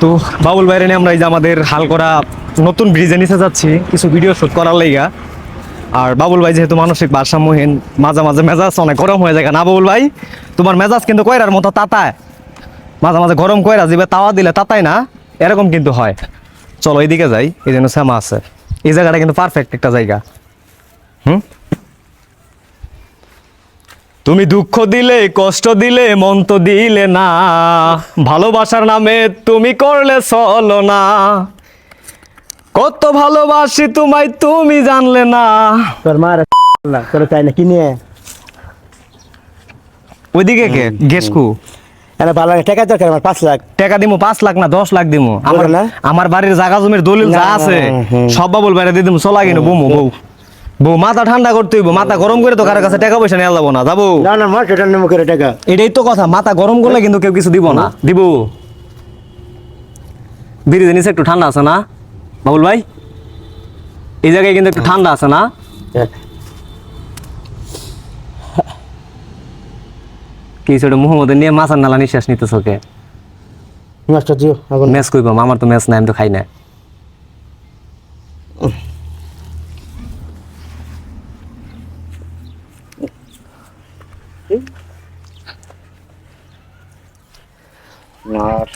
তো বাবুল বাইরে নিয়ে আমরা এই যে আমাদের হাল করা নতুন ব্রিজে নিচে যাচ্ছি, কিছু ভিডিও শুট করার লাইগা আর বাবুল ভাই যেহেতু মানসিক ভারসাম্যহীন, মাঝে মাঝে মেজাজ অনেক গরম হয়ে যায়। না বাবুল ভাই, তোমার মেজাজ কিন্তু কয়রার মতো তাতায়। মাঝে মাঝে গরম কয়রা দিবে তাওয়া দিলে তাতায় না, এরকম কিন্তু হয়। চলো এইদিকে যাই, এই জন্য শ্যামা আছে। এই জায়গাটা কিন্তু পারফেক্ট একটা জায়গা। হুম? তুমি দুঃখ দিলে কষ্ট দিলে মন তো দিলে না। ভালোবাসার নামে তুমি করলে চলো না। কত ভালোবাসি তোমায় তুমি জানলে না। তোর মার না তোর তাই না ওইদিকে কে? গেসকু। ভালো টাকা দরকার আমার পাঁচ লাখ। টাকা দিমু পাঁচ লাখ না দশ লাখ দিমু। আমার আমার বাড়ির জাগা জমির দলিল যা আছে সব বাবুল বাইরে দিয়ে দিমু চলা কিনো বমু বউ। বউ মাথা ঠান্ডা করতে হইব মাথা গরম করে তো কারও কাছে টাকা পয়সা নিয়ে যাব না যাব? না না সেটা নেব করে টাকা। এটাই তো কথা মাথা গরম করলে কিন্তু কেউ কিছু দিব না। দিব। বিড়ি জিনিস একটু ঠান্ডা আছে না? বাবুল ভাই এই জায়গায় কিন্তু একটু ঠান্ডা আছে না? কি সেটা মুহম্মদের নিয়ে মাছের নালা নিঃশ্বাস নিতেছ কে? মাস্টার জিও এখন ম্যাচ কইবাম আমার তো ম্যাচ নাই আমি তো খাই না আর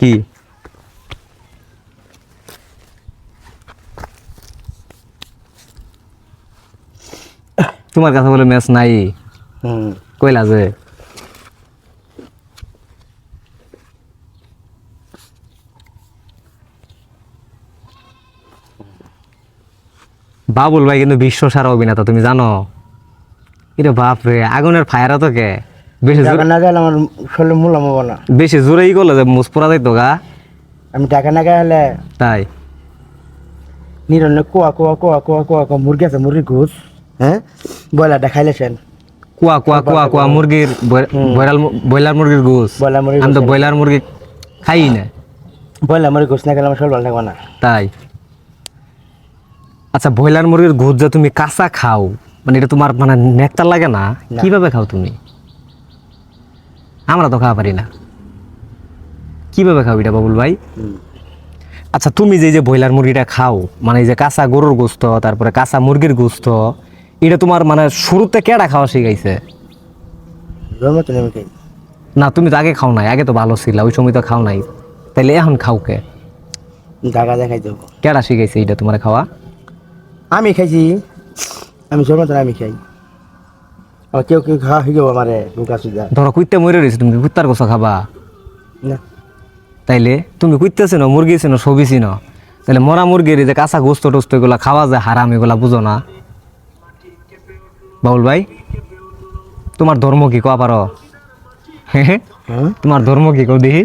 কি? তোমার কাছে বলে ম্যাচ নাই। হুম। কইলা যে। বাবুল ভাই কিন্তু বিশ্ব সারা অভিনেতা তুমি জানো? এটা বাপ রে আগুনের ফায়ারা তো কে? বেশি জোর- টাকা না গেলে আমার শরীরে মূল্য হব না। বেশি জোরেই যে মুসপুরা যাইতো গা। আমি টাকা না গেলে তাই। নিরন্ন কোয়া কোয়া কোয়া কোয়া কোয়া কোয়া মুরগি আছে মুরগি ঘুষ হ্যাঁ? বয়লারটা খাইলেছেন কুয়া কুয়া কুয়া কুয়া মুরগির মু- ব্রয়লার মুরগির মুরগি আমি তো ব্রয়লার মুরগি খাই না। বয়লার মুরগি ঘুষ না গেলে আমার শরীর ভালো থাকবে না। তাই। আচ্ছা ব্রয়লার মুরগির গোস যে তুমি কাঁচা খাও মানে এটা তোমার মানে নেকটার লাগে না? না। কীভাবে খাও তুমি? আমরা তো খাওয়া পারি না। কীভাবে খাও এটা বাবুল ভাই? আচ্ছা তুমি যে যে ব্রয়লার মুরগিটা খাও মানে এই যে কাঁচা গরুর গোস্ত তারপরে কাঁচা মুরগির গোস্ত এটা তোমার মানে শুরুতে কেডা খাওয়া শিখাইছে? না তুমি তো আগে খাও নাই আগে তো ভালো ছিল ওই সময় তো খাও নাই। তাহলে এখন খাও কে? টাকা দেখাই দেবো। কেডা শিখাইছে এটা তোমার খাওয়া? আমি খাইছি আমি জন্ম আমি খাই। কেউ কেউ খাওয়া হয়ে যাব আমারে ঢুকা সুজা ধরো কুইতে মরে রয়েছে তুমি কুত্তার গোসা খাবা? না। তাইলে তুমি কুইতে চিনো মুরগি চিনো সবই চিনো তাহলে মরা মুরগির যে কাঁচা গোস্ত টোস্ত এগুলা খাওয়া যায় হারাম এগুলা বুঝো না? বাবুল ভাই তোমার ধর্ম কি কোয়া পারো? হ্যাঁ? তোমার ধর্ম কি কও দেখি?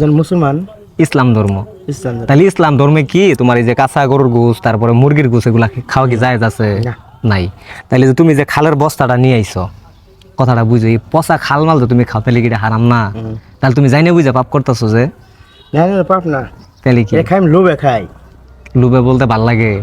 যেন মুসলমান। ইসলাম ধর্ম। ইসলাম ধর্ম। তাহলে ইসলাম ধর্মে কি? তোমার এই যে কাঁচা গরুর গোস তারপরে মুরগির গোস এগুলা খাওয়া কি যায় আছে? না। নাই। তাইলে যে তুমি যে খালের বস্তাটা নিয়ে আইছো কথাটা বুঝো এই পচা খাল মাল তো তুমি খাও তাহলে কি এটা হারাম না। তাহলে তুমি জাইনে বুঝে পাপ করতেছো যে? না না পাপ না। তাহলে কি? খাই লোভে খাই। লুবে বলতে ভালো লাগে।